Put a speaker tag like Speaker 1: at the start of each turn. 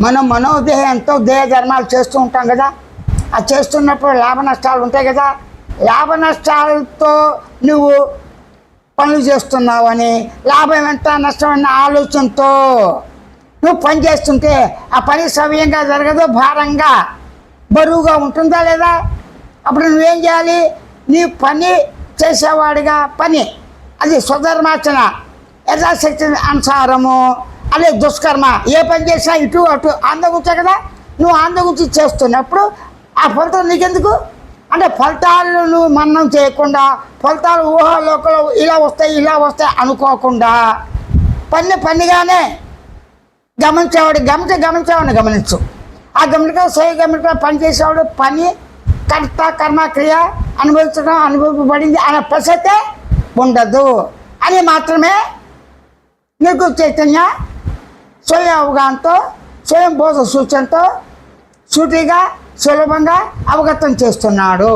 Speaker 1: మనం మనోదేహంతో దేహ ధర్మాలు చేస్తూ ఉంటాం కదా. ఆ చేస్తున్నప్పుడు లాభ నష్టాలు ఉంటాయి కదా. లాభ నష్టాలతో నువ్వు పనులు చేస్తున్నావని లాభం ఎంత నష్టం అన్న ఆలోచనతో నువ్వు పని చేస్తుంటే ఆ పని సవ్యంగా జరగదు భారంగా బరువుగా ఉంటుందా లేదా? అప్పుడు నువ్వేం చేయాలి? నీ పని చేసేవాడిగా పని. అది స్వధర్మాచన యథాశక్తి అనుసారము అదే దుష్కర్మ ఏ పని చేసినా ఇటు అటు ఆందగుచ్చే కదా? నువ్వు ఆందగుచ్చి చేస్తున్నప్పుడు ఆ ఫలితం నీకెందుకు? అంటే ఫలితాలు నువ్వు మన్నం చేయకుండా ఫలితాలు ఊహాలోకలు ఇలా వస్తాయి ఇలా వస్తాయి అనుకోకుండా పని పనిగానే గమనించేవాడు గమనించే గమనించేవాడిని గమనించు. ఆ గమనిక స్వయ గమనిక పని చేసేవాడు పని కర్త కర్మ క్రియ అనుభవించడం అనుభవింపబడింది అనే ప్రసక్తే ఉండదు. అని మాత్రమే నీకు చైతన్య స్వయం అవగాహనతో స్వయం బోధ సూచనతో సూటిగా సులభంగా అవగతం చేస్తున్నాడు.